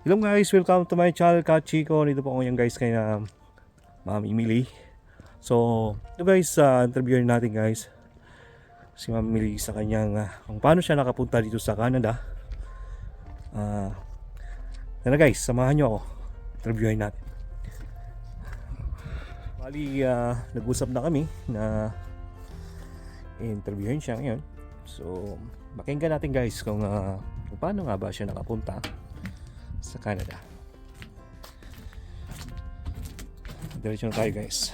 Hello guys, welcome to my channel Kachiko. Dito po ngayon guys kay uh, Ma'am Emily. So, ito guys, uh, interviewin natin guys si Ma'am Emily sa kanyang uh, kung paano siya nakapunta dito sa Canada. Ah, uh, guys, samahan nyo ako. Interviewin natin. Bali, uh, nag-usap na kami na interviewin siya ngayon. So, pakinggan natin guys kung, uh, kung paano nga ba siya nakapunta sa Canada. Diretso na tayo guys.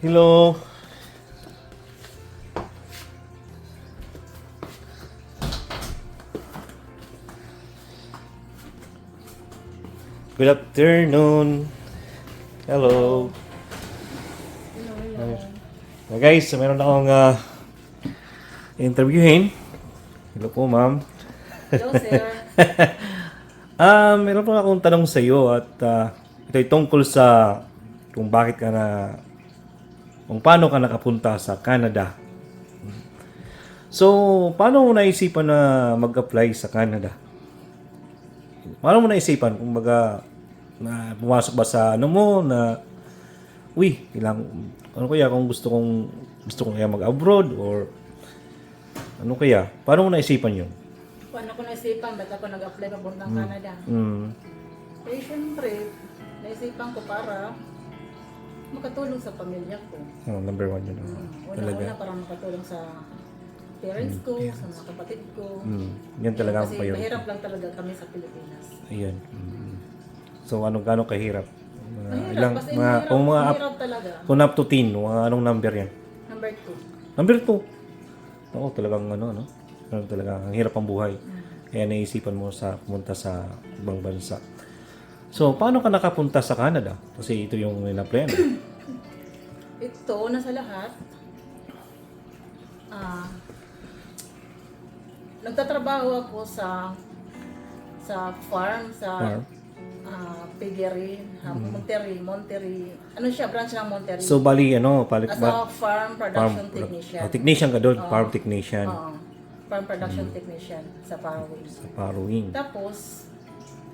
Hello. Good afternoon. Hello. Hello, guys, meron akong uh, interviewin. Hello po, ma'am. Hello, sir. Ah, meron po akong tanong sa iyo at ah, ito ay tungkol sa kung bakit ka na kung paano ka nakapunta sa Canada. So, paano mo naisipan na mag-apply sa Canada? Paano mo naisipan kung baga na pumasok ba sa ano mo na uy, ilang ano kaya kung gusto kong gusto kong kaya mag-abroad or ano kaya? Paano mo naisipan 'yun? Paano ko naisipan, ba't ako nag-apply papuntang Canada? Mm. Eh, syempre, naisipan ko para makatulong sa pamilya ko. Oh, number one yun. oh. Una-una para makatulong sa parents ko, sa mga kapatid ko. Mm. Yan talaga ang Kasi priority. mahirap lang talaga kami sa Pilipinas. Ayan. Mm. So, anong gano'ng kahirap? Mga Mahirap, ilang, kasi mga, mahirap, kung mga up, mahirap talaga. kung up to 10, mga anong number yan? Number two. Number 2. Oo, talagang ano, ano? Ano talaga, ang hirap ang buhay. Kaya naisipan mo sa pumunta sa ibang bansa. So, paano ka nakapunta sa Canada? Kasi ito yung in-applyan. Ito, nasa lahat, ah, nagtatrabaho ako sa sa farm, sa Farm. ah, piggery, ha, Monterrey, Monterrey. Ano siya, branch ng Monterrey. So, bali, ano, balik As ba? a farm production technician. Oh, technician ka doon, farm technician. Oo. farm production technician sa Paraguay. Sa Paruing. Tapos,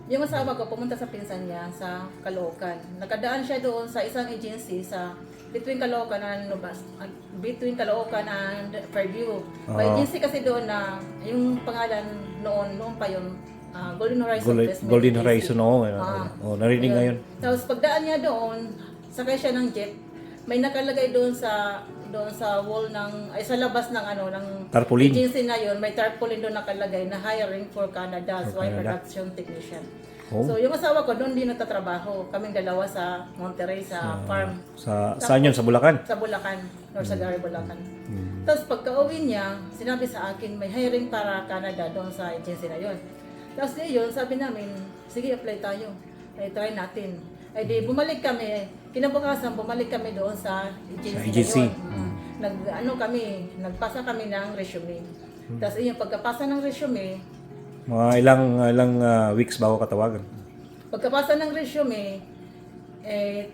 yung asawa ko pumunta sa pinsan niya sa Caloocan. Nakadaan siya doon sa isang agency sa between Caloocan and Nubas, uh, between Caloocan and Fairview. May Ah. agency kasi doon na yung pangalan noon, noon pa yun, ah, Golden Horizon Golden, Investment Golden. Horizon, oo. Ah. Oh, narinig Ayun. ngayon. Tapos pagdaan niya doon, sakay siya ng jeep, may nakalagay doon sa doon sa wall ng ay sa labas ng ano ng Tarpaulin. agency na yun, may tarpaulin doon nakalagay na hiring for Canada, For soy Canada. production technician. Oh. So yung asawa ko doon din nagtatrabaho. Kaming dalawa sa Monterrey sa farm Sa, saan yun? Sa Bulacan? sa Bulacan, Norsagari, Bulacan. Hmm. Tapos pagka-uwi niya, sinabi sa akin may hiring para Canada doon sa agency na yun. Tapos yun, sabi namin, sige apply tayo. Ay try natin. Ay di bumalik kami, kinabukasan bumalik kami doon sa agency, Sa agency. Mm. Nag ano kami, nagpasa kami ng resume. Hmm. Tapos yun, pagkapasa ng resume, Mga ilang ilang ah, weeks bago katawagan. pagkapasa ng resume, eh,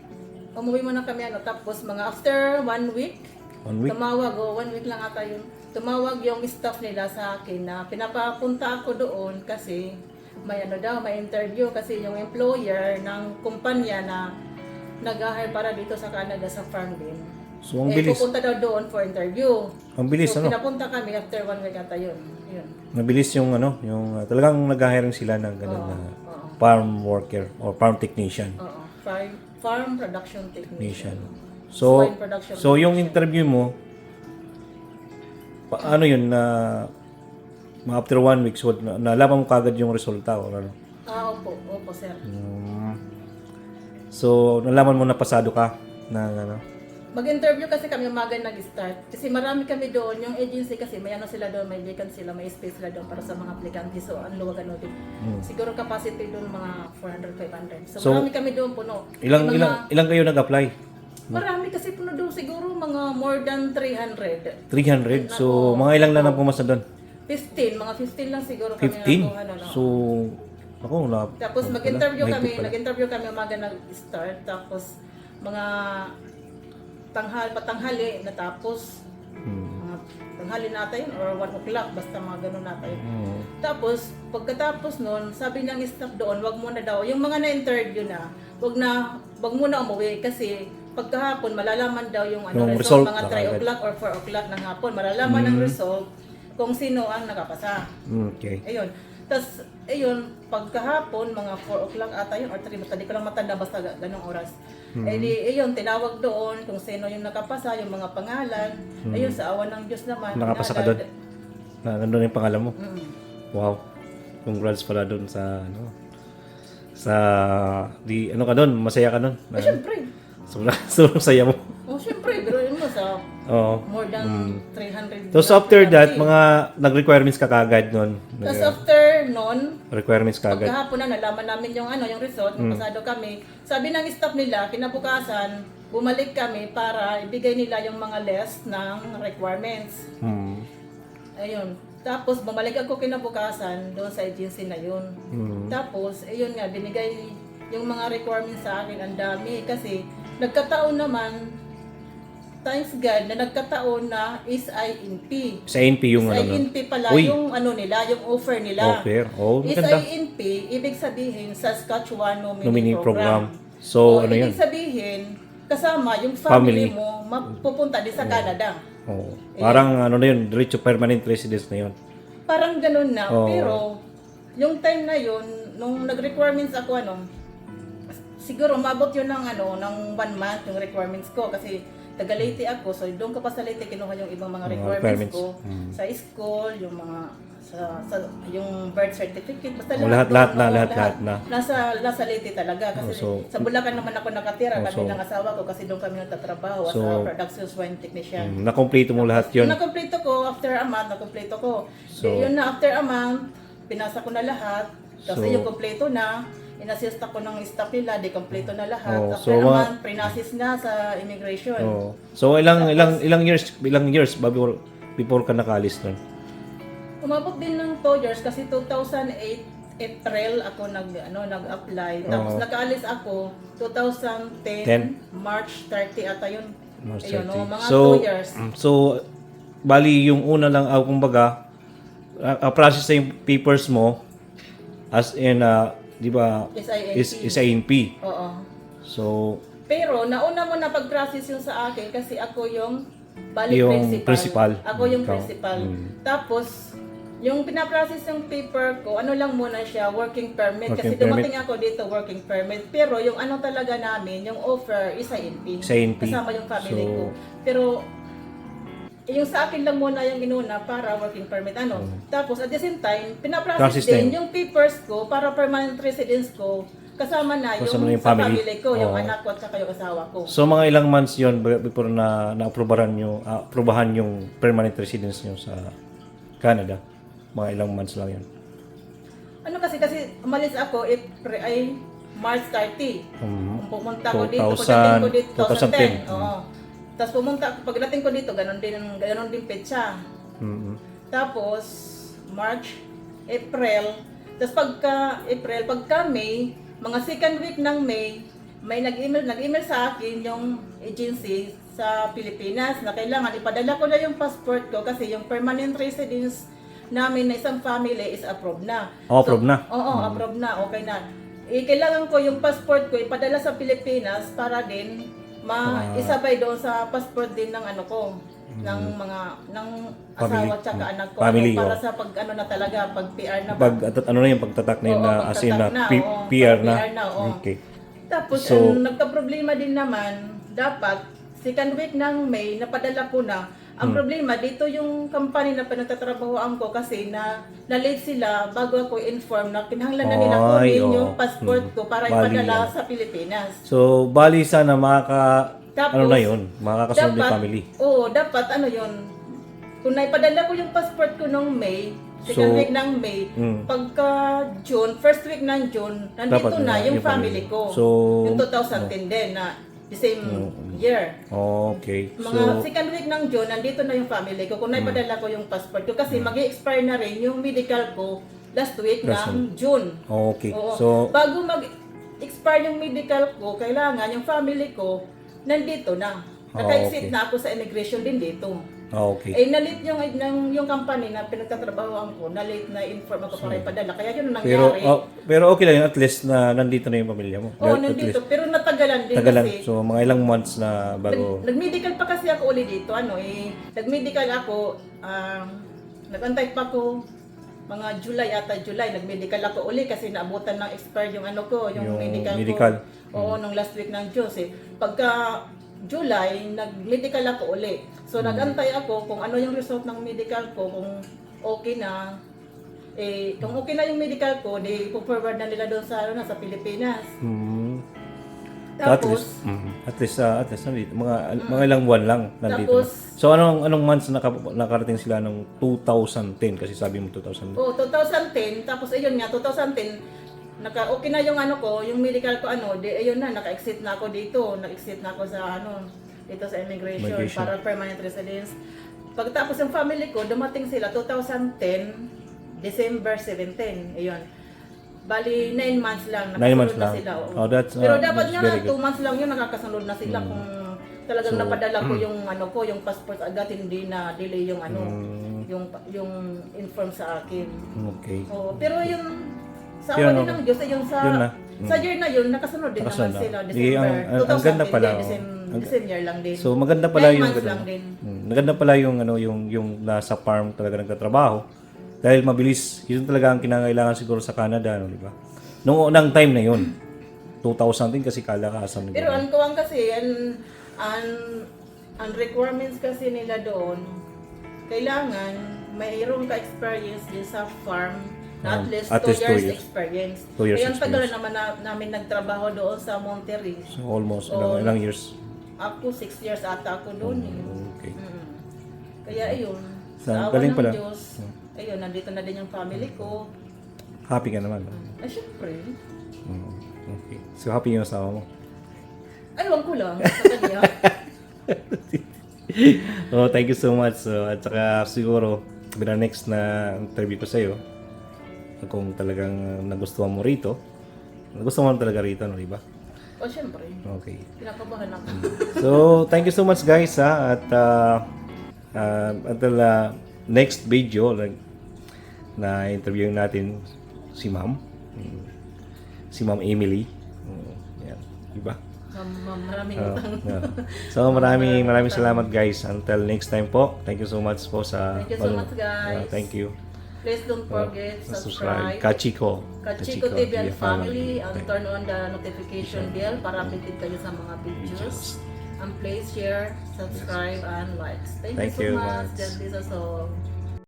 umuwi muna kami ano, tapos mga after one week, One week. Tumawag, oh, one week lang ata yun. Tumawag yung staff nila sa akin na pinapapunta ako doon kasi may ano daw, may interview kasi yung employer ng kumpanya na nag-hire para dito sa Canada sa farm din. So, ang eh, bilis. pupunta daw doon for interview. Ang bilis, so, ano? pinapunta kami after one week ata yun. Yun. Mabilis yung ano, yung ah, talagang nag-hiring sila ng ganun na Oo. farm worker or farm technician. Oo. Farm, farm production technician. Technician. So, production so yung interview mo, pa, ano yun, na mga after one week, so, na, nalaman mo kagad yung resulta or ano? Ah, opo. Opo, sir. Mm. So, nalaman mo na pasado ka na ano? Mag-interview kasi kami umaga nag-start. Kasi marami kami doon. Yung agency kasi may ano sila doon, may vacancy sila, may space sila doon para sa mga aplikante. So, ang luwag ano din. Siguro capacity doon mga 400, 500. So, So, marami kami doon puno. Ilang, mga, ilang, ilang kayo nag-apply? Marami kasi puno doon siguro mga more than 300. 300? So, mga ilang lang ang pumasa doon? 15, mga 15 lang siguro kami 15? nakuha, ano, no. So, ako, na, Tapos ano mag-interview pala? kami, Mahigpit pala. nag-interview kami umaga nag-start. Tapos mga tanghal, patanghali, natapos. Hmm. Mga tanghali nata yun or 1 o'clock, basta mga ganun nata yun. Mm. Tapos, pagkatapos nun, sabi ng staff doon, wag muna daw, yung mga na-interview na, wag na, wag muna umuwi kasi pagkahapon, malalaman daw yung, ano, Yung result, result mga na 3 kaagad. o'clock or 4 o'clock ng hapon. Malalaman ng Mm. result kung sino ang nakapasa. Mm, Okay. Ayun. Tapos, ayun, pagkahapon, mga 4 o'clock ata yun, or 3, basta di ko lang matanda, basta ga- ganong oras. Mm. Eh di, ayun, tinawag doon kung sino yung nakapasa, yung mga pangalan. Ayun, sa awan ng Diyos naman. Mm. Nakapasa ka pinalad- doon? Na, nandun yung pangalan mo? Mm. Wow. Congrats pala doon sa ano sa di ano ka doon, masaya ka doon. Eh, syempre. Sobrang sobrang saya mo. Oh, syempre, biruin mo sa Oo. more than 300. Tapos after that, mga nag-requirements ka kagad noon. Tapos after nun, Requirements kagad. pagkahapon na nalaman namin yung ano, yung result, Mm. pasado kami. Sabi ng staff nila, kinabukasan, bumalik kami para ibigay nila yung mga list ng requirements. Hmm. Ayun. Tapos bumalik ako kinabukasan doon sa agency na yun. Hmm. Tapos, ayun nga, binigay yung mga requirements sa akin, ang dami. Kasi, nagkataon naman, thanks God, na nagkataon na is INP. Sa NP yung ano nun. INP pala Uy. yung ano nila, yung offer nila. Offer. Oh, maganda. INP, ibig sabihin, Saskatchewan Nominee, Nominee Program. program. So, ano ibig yun? sabihin, kasama yung family, Family. mo, mapupunta din sa Canada. Oh. Parang ano na yun, diretso permanent residence na yun. Parang ganun na. Oo. Pero, yung time na yun, nung nag-requirements ako, ano, siguro umabot yun ng, ano, ng one month yung requirements ko. Kasi, taga Leyte ako. So, doon ka pa sa Leyte, kinuha yung ibang mga requirements, requirements. ko. Mm. Sa school, yung mga, sa, sa yung birth certificate. Basta Oh, lahat- lahat na, lahat- lahat na. Nasa, nasa Leyte talaga. Kasi Oh, so- sa Bulacan naman ako nakatira. Oh, kami so- ng asawa ko kasi doon kami nagtatrabaho as So- a production swine technician. Hmm. Nakompleto mo lahat yun. Nakompleto ko, after a month, nakompleto ko. So, So- yun na, after a month, pinasa ko na lahat. Kasi So- yung kompleto na, inassist ako ng staff nila, di kompleto na lahat. Oh, after a so mga- month, prinasis na sa immigration. Oh. So ilang ilang ilang years ilang years before before ka nakalis nun? Umabot din ng 2 years kasi 2008 April ako nag ano nag-apply. Tapos Oo. nakaalis ako 2010 Ten? March 30 ata yun. March Ayun, 30. oh, mga so, 2 years. mm, so, bali yung una lang, ah, kumbaga, uh, process na yung papers mo, as in, ah, di ba, SINP. is, is INP. Oo. So, Pero nauna mo na pag-process yung sa akin kasi ako yung bali Yung principal. principal. Ako yung Ikaw. principal. Mm. Tapos, yung pinaprocess yung paper ko, ano lang muna siya, working permit. Working kasi dumating ako dito, working permit. Pero yung ano talaga namin, yung offer is INP. Sa INP. Kasama yung family So- ko. Pero, yung sa akin lang muna yung inuna para working permit. Ano? Tapos, at the same time, pinaprocess Mm. Process din din. yung papers ko para permanent residence ko. Kasama na yung, Kasama na yung sa family. family ko, yung Oo. anak ko at saka yung asawa ko. so mga ilang months yon before na na-aprobahan nyo, ah, aprobahan yung permanent residence nyo sa Canada? Mga ilang months lang yun. Ano kasi, kasi umalis ako, April, ay March 30. Mhm. Pumunta ko dito, 2000, pagdating ko dito, 2010. 2010. Oo. Tapos pumunta, pagdating ko dito, ganun din, ganun din petsa. Mhm. Tapos, March, April, tapos pagka April, pagka May, mga second week ng May, may nag-email, nag-email sa akin yung agency sa Pilipinas na kailangan ipadala ko na yung passport ko kasi yung permanent residence namin na isang family is approved na. Oh, approved na? Oo, approved na, okay na. Eh, kailangan ko yung passport ko ipadala sa Pilipinas para din Ah. ma-isabay doon sa passport din ng ano ko, ng mga ng Mm. Family. asawa tsaka anak ko Family, ano, para oh. sa pag ano na talaga pag PR na. Pag, at, ano na yung pagtatak na yun Oo, na, as in na, pagtatak na, P- oo. PR na? PR na, oo. Okay. Tapos So- ang nagka-problema din naman, dapat second week ng May napadala ko na. Ang Hmm. problema dito yung company na pinagtatrabahoan ko kasi na na-late sila bago ako inform na kinahanglan na nila Ay, kunin oo. yung passport ko para Bali ipadala yan. sa Pilipinas. So, bali sana makaka, Tapos, ano na yun, makakasunod yung family. Oo, dapat ano yun, kung naipadala ko yung passport ko nung May, second So, week ng May, mm. pagka June, first week ng June, nandito Dapat na na yung yung family family. ko. So, yung 2010 din na the same year. Okay. Mga So, second week ng June, nandito na yung family ko. Kung naipadala ko yung passport ko, kasi mag expire na rin yung medical ko last week Last ng June. okay. Oo. So, Bago mag-expire yung medical ko, kailangan yung family ko nandito na. Oh, Naka-exit okay. na ako sa immigration din dito. Ah, okay. Eh, nalit yung, yung, yung company na pinagtatrabahoan ko, nalit na inform ako para ipadala. Kaya yun ang Pero nangyari. oh, pero okay lang yun at least na nandito na yung pamilya mo. Oo, At nandito. least Pero natagalan din tagalan. kasi. So mga ilang months na bago Nag, nag-medical pa kasi ako uli dito. Ano eh, nag-medical ako, um, nag-antay pa ako mga July ata July, nag-medical ako uli kasi naabutan ng expired yung ano ko, yung, Yung medical, medical. ko. Oo, nung last week ng Diyos eh. Pagka July, nag-medical ako uli. So Hmm. nag-antay ako kung ano yung result ng medical ko, kung okay na. Eh, kung okay na yung medical ko, di forward na nila doon sa ano na sa Pilipinas. Hmm. at Tapos, least, mm, at least, ah, at least nandito. Mga, mga ilang buwan lang nandito. Tapos, na. So anong anong months naka, nakarating sila ng 2010 kasi sabi mo 2010. Oh, 2010, tapos ayun nga, 2010, naka okay na yung ano ko, yung medical ko ano, di ayun na, naka-exit na ako dito, naka-exit na ako sa ano, dito sa immigration, Immigration. para permanent residence. Pagtapos yung family ko, dumating sila 2010, December 17, ayun. Bali, 9 months lang, Nine months na lang. sila. oo. Oh, that's, Pero uh, dapat that's nga, very good. 2 months lang yun, nakakasunod na sila kung talagang So, napadala ko yung ano ko, yung passport agad, hindi na delay yung ano, Mm. yung yung inform sa akin. Okay. Oo, pero yung sa Yun, awa din ng Diyos, yung sa Yun na. sa year na yun, nakasunod din Nakasunod naman na. sila. December. ang- ang- ang ganda 2010, pala, oh. December, Ang- December lang din. So maganda pala Nine yung months ganun. lang din. Mm, maganda pala yung ano yung yung nasa farm talaga nagtatrabaho dahil mabilis. Yun talaga ang kinangailangan siguro sa Canada, no, di ba? Nung unang time na yun, 2000 din kasi kalakasan pero ang kuwang kasi, ang, ang, ang requirements kasi nila doon, kailangan mayroong ka-experience din sa farm na at least 2 at least two years, years. experience. Two years Kaya tagal experience. naman na, namin nagtrabaho doon sa Monterrey. So almost Oo. ilang, ilang years. Ako, 6 years ata ako doon eh. Okay. Mm. Kaya ayun, Sa- sa awa ng pala. Hmm. Diyos, ayun, nandito na din yung family ko. Happy ka naman. no? Ay, syempre. Mm, Okay. So happy yung asawa mo. Aywan ko lang sa kanya. oh, thank you so much. So, at saka siguro, bila next na interview ko sa'yo, kung talagang nagustuhan mo rito, nagustuhan mo talaga rito, no, di ba? o syempre, Okay. kinakabahan ako. So, thank you so much guys ha at uh, uh, until uh, next video like, na interview natin si Ma'am. Mm. Si Ma'am Emily. Mm, Yan, diba? Mam- Maraming Uh, utang. yeah. So, maraming maraming salamat guys. Until next time po. Thank you so much po sa Thank you so much, guys. Uh, thank you. Please don't forget, Uh, subscribe. Kachiko. Kachiko TV and family and turn on the notification bell para updated kayo sa mga videos. And please share, subscribe, and likes. Thank, Thank you so you, much. guys. God bless us all.